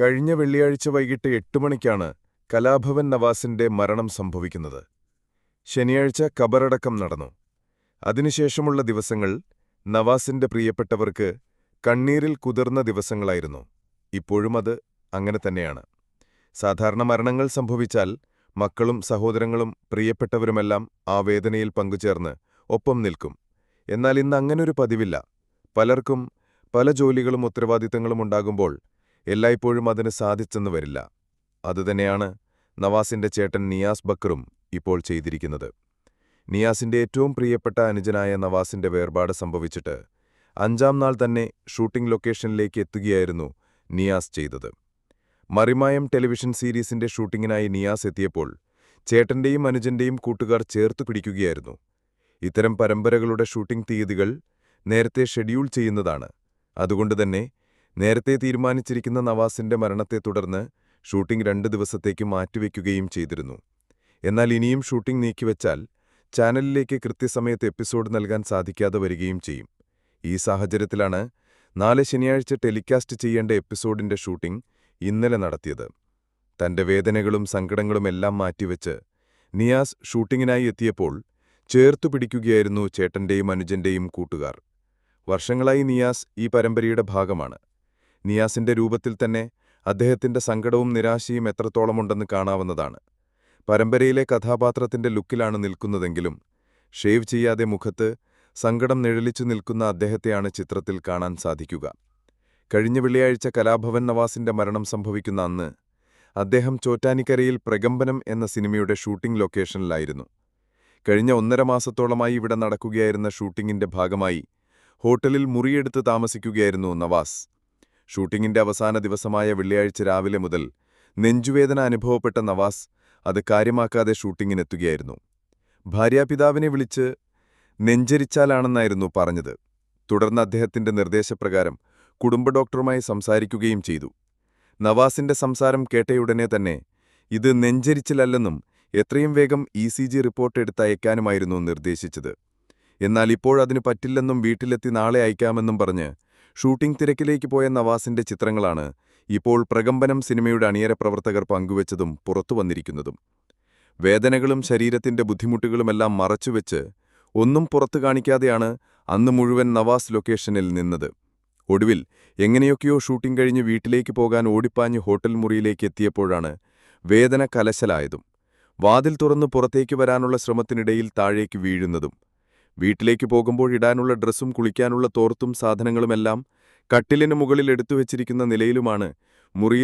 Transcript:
കഴിഞ്ഞ വെള്ളിയാഴ്ച വൈകിട്ട് എട്ട് മണിക്കാണ് കലാഭവൻ നവാസിന്റെ മരണം സംഭവിക്കുന്നത്. ശനിയാഴ്ച കബറടക്കം നടന്നു. അതിനുശേഷമുള്ള ദിവസങ്ങൾ നവാസിന്റെ പ്രിയപ്പെട്ടവർക്ക് കണ്ണീരിൽ കുതിർന്ന ദിവസങ്ങളായിരുന്നു. ഇപ്പോഴും അത് അങ്ങനെ തന്നെയാണ്. സാധാരണ മരണങ്ങൾ സംഭവിച്ചാൽ മക്കളും സഹോദരങ്ങളും പ്രിയപ്പെട്ടവരുമെല്ലാം ആ വേദനയിൽ പങ്കുചേർന്ന് ഒപ്പം നിൽക്കും. എന്നാൽ ഇന്ന് അങ്ങനൊരു പതിവില്ല. പലർക്കും പല ജോലികളും ഉത്തരവാദിത്തങ്ങളും ഉണ്ടാകുമ്പോൾ എല്ലായ്പ്പോഴും അതിന് സാധിച്ചെന്ന് വരില്ല. അതുതന്നെയാണ് നവാസിന്റെ ചേട്ടൻ നിയാസ് ബക്കറും ഇപ്പോൾ ചെയ്തിരിക്കുന്നത്. നിയാസിന്റെ ഏറ്റവും പ്രിയപ്പെട്ട അനുജനായ നവാസിന്റെ വേർപാട് സംഭവിച്ചിട്ട് അഞ്ചാം നാൾ തന്നെ ഷൂട്ടിംഗ് ലൊക്കേഷനിലേക്ക് എത്തുകയായിരുന്നു നിയാസ് ചെയ്തത്. മറിമായം ടെലിവിഷൻ സീരീസിന്റെ ഷൂട്ടിങ്ങിനായി നിയാസ് എത്തിയപ്പോൾ ചേട്ടന്റെയും അനുജന്റെയും കൂട്ടുകാർ ചേർത്തു പിടിക്കുകയായിരുന്നു. ഇത്തരം പരമ്പരകളുടെ ഷൂട്ടിംഗ് തീയതികൾ നേരത്തെ ഷെഡ്യൂൾ ചെയ്യുന്നതാണ്. അതുകൊണ്ടുതന്നെ നേരത്തെ തീരുമാനിച്ചിരിക്കുന്ന നവാസിന്റെ മരണത്തെ തുടർന്ന് ഷൂട്ടിംഗ് രണ്ട് ദിവസത്തേക്ക് മാറ്റിവെക്കുകയും ചെയ്തിരുന്നു. എന്നാൽ ഇനിയും ഷൂട്ടിംഗ് നീക്കിവെച്ചാൽ ചാനലിലേക്ക് കൃത്യസമയത്ത് എപ്പിസോഡ് നൽകാൻ സാധിക്കാതെ വരികയും ചെയ്യും. ഈ സാഹചര്യത്തിലാണ് നാളെ ശനിയാഴ്ച ടെലികാസ്റ്റ് ചെയ്യേണ്ട എപ്പിസോഡിന്റെ ഷൂട്ടിംഗ് ഇന്നലെ നടത്തിയത്. തന്റെ വേദനകളും സങ്കടങ്ങളും സങ്കടങ്ങളുമെല്ലാം മാറ്റിവെച്ച് നിയാസ് ഷൂട്ടിങ്ങിനായി എത്തിയപ്പോൾ ചേർത്തു പിടിക്കുകയായിരുന്നു ചേട്ടന്റെയും അനുജന്റെയും കൂട്ടുകാർ. വർഷങ്ങളായി നിയാസ് ഈ പരമ്പരയുടെ ഭാഗമാണ്. നിയാസിന്റെ രൂപത്തിൽ തന്നെ അദ്ദേഹത്തിന്റെ സങ്കടവും നിരാശയും എത്രത്തോളമുണ്ടെന്ന് കാണാവുന്നതാണ്. പരമ്പരയിലെ കഥാപാത്രത്തിന്റെ ലുക്കിലാണ് നിൽക്കുന്നതെങ്കിലും ഷേവ് ചെയ്യാതെ മുഖത്ത് സങ്കടം നിഴലിച്ചു നിൽക്കുന്ന അദ്ദേഹത്തെയാണ് ചിത്രത്തിൽ കാണാൻ സാധിക്കുക. കഴിഞ്ഞ വെള്ളിയാഴ്ച കലാഭവൻ നവാസിന്റെ മരണം സംഭവിക്കുന്ന അന്ന് അദ്ദേഹം ചോറ്റാനിക്കരയിൽ പ്രകമ്പനം എന്ന സിനിമയുടെ ഷൂട്ടിംഗ് ലൊക്കേഷനിലായിരുന്നു. കഴിഞ്ഞ ഒന്നര മാസത്തോളമായി ഇവിടെ നടക്കുകയായിരുന്ന ഷൂട്ടിംഗിന്റെ ഭാഗമായി ഹോട്ടലിൽ മുറിയെടുത്ത് താമസിക്കുകയായിരുന്നു നവാസ്. ഷൂട്ടിംഗിന്റെ അവസാന ദിവസമായ വെള്ളിയാഴ്ച രാവിലെ മുതൽ നെഞ്ചുവേദന അനുഭവപ്പെട്ട നവാസ് അത് കാര്യമാക്കാതെ ഷൂട്ടിങ്ങിനെത്തുകയായിരുന്നു. ഭാര്യാപിതാവിനെ വിളിച്ച് നെഞ്ചരിച്ചാലാണെന്നായിരുന്നു പറഞ്ഞത്. തുടർന്ന് അദ്ദേഹത്തിന്റെ നിർദ്ദേശപ്രകാരം കുടുംബ ഡോക്ടറുമായി സംസാരിക്കുകയും ചെയ്തു. നവാസിന്റെ സംസാരം കേട്ടയുടനെ തന്നെ ഇത് നെഞ്ചരിച്ചിലല്ലെന്നും എത്രയും വേഗം ഇ സി ജി റിപ്പോർട്ട് എടുത്തയക്കാനുമായിരുന്നു നിർദ്ദേശിച്ചത്. എന്നാൽ ഇപ്പോഴതിനു പറ്റില്ലെന്നും വീട്ടിലെത്തി നാളെ അയക്കാമെന്നും പറഞ്ഞ് ഷൂട്ടിംഗ് തിരക്കിലേക്ക് പോയ നവാസിന്റെ ചിത്രങ്ങളാണ് ഇപ്പോൾ പ്രകമ്പനം സിനിമയുടെ അണിയര പ്രവർത്തകർ പങ്കുവച്ചതും പുറത്തുവന്നിരിക്കുന്നതും വേദനകളും ശരീരത്തിന്റെ ബുദ്ധിമുട്ടുകളുമെല്ലാം മറച്ചുവെച്ച് ഒന്നും പുറത്തു കാണിക്കാതെയാണ് അന്ന് മുഴുവൻ നവാസ് ലൊക്കേഷനിൽ നിന്നത്. ഒടുവിൽ എങ്ങനെയൊക്കെയോ ഷൂട്ടിംഗ് കഴിഞ്ഞ് വീട്ടിലേക്ക് പോകാൻ ഓടിപ്പാഞ്ഞ് ഹോട്ടൽ മുറിയിലേക്ക് എത്തിയപ്പോഴാണ് വേദന കലശലായതും. വാതിൽ തുറന്ന് പുറത്തേക്ക് വരാനുള്ള ശ്രമത്തിനിടയിൽ താഴേക്ക് വീഴുന്നതും. വീട്ടിലേക്ക് പോകുമ്പോൾ ഇടാനുള്ള ഡ്രസ്സും കുളിക്കാനുള്ള തോർത്തും സാധനങ്ങളുമെല്ലാം കട്ടിലിന് മുകളിൽ എടുത്തുവച്ചിരിക്കുന്ന നിലയിലുമാണ്. മുറിയിൽ